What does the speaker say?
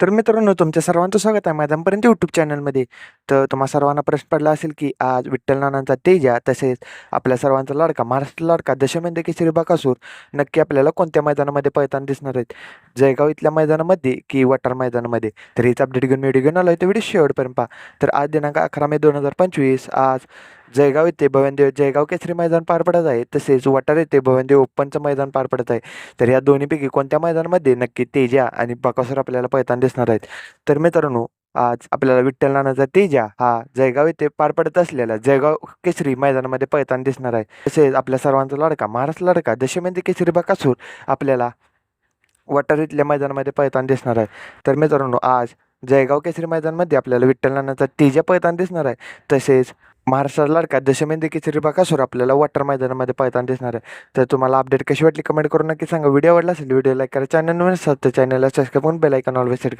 तर मित्रांनो तुमच्या सर्वांचं स्वागत आहे मैदानपर्यंत यूट्यूब चॅनलमध्ये तर तुम्हा सर्वांना प्रश्न पडला असेल की आज विठ्ठल नानांचा तेजा तसेच आपल्या सर्वांचा लाडका महाराष्ट्र लाडका दशमेंद्र केसरी बाकासूर नक्की आपल्याला कोणत्या मैदानामध्ये पळताना दिसणार आहेत? जयगाव इथल्या मैदानामध्ये की वटार मैदानामध्ये? तर हेच अपडेट घेऊन व्हिडिओ घेऊन आलो आहे तर व्हिडिओ शेवटपर्यंत पहा. तर आज दिनांक अकरा मे दोन हजार पंचवीस. आज जयगाव येथे भवनदेव जयगाव केसरी मैदान पार पडत आहे. तसेच वटार येथे भवनदेव ओपनचं मैदान पार पडत आहे. तर या दोन्हीपैकी कोणत्या मैदानामध्ये नक्की तेजा आणि बकासूर आपल्याला पळताना दिसणार आहेत? तर मित्रांनो आज आपल्याला विठ्ठल नानाचा तेजा हा जयगाव येथे पार पडत असलेला जयगाव केसरी मैदानामध्ये पळताना दिसणार आहे. तसेच आपल्या सर्वांचा लाडका महाराष्ट्र लाडका दशमेंद्र केसरी बकासूर आपल्याला वटार इथल्या मैदानामध्ये पळताना दिसणार आहे. तर मित्रांनो आज जयगाव केसरी मैदानमध्ये आपल्याला विठ्ठल नानाचा तेजा पळताना दिसणार आहे. तसेच महाराष्ट्र लाडका दशमेंद्र केसरी बाकासूर आपल्याला वॉटर मैदानामध्ये पाहताना दिसणार आहे. तर तुम्हाला अपडेट कशी वाटली कमेंट करून नक्की सांगा. व्हिडिओ आवडला असेल व्हिडिओ लाईक करा. चॅनल नवीन असतात तर चॅनलला सबस्क्राईब करून बेल आयकॉन ऑलवेज सेट करा.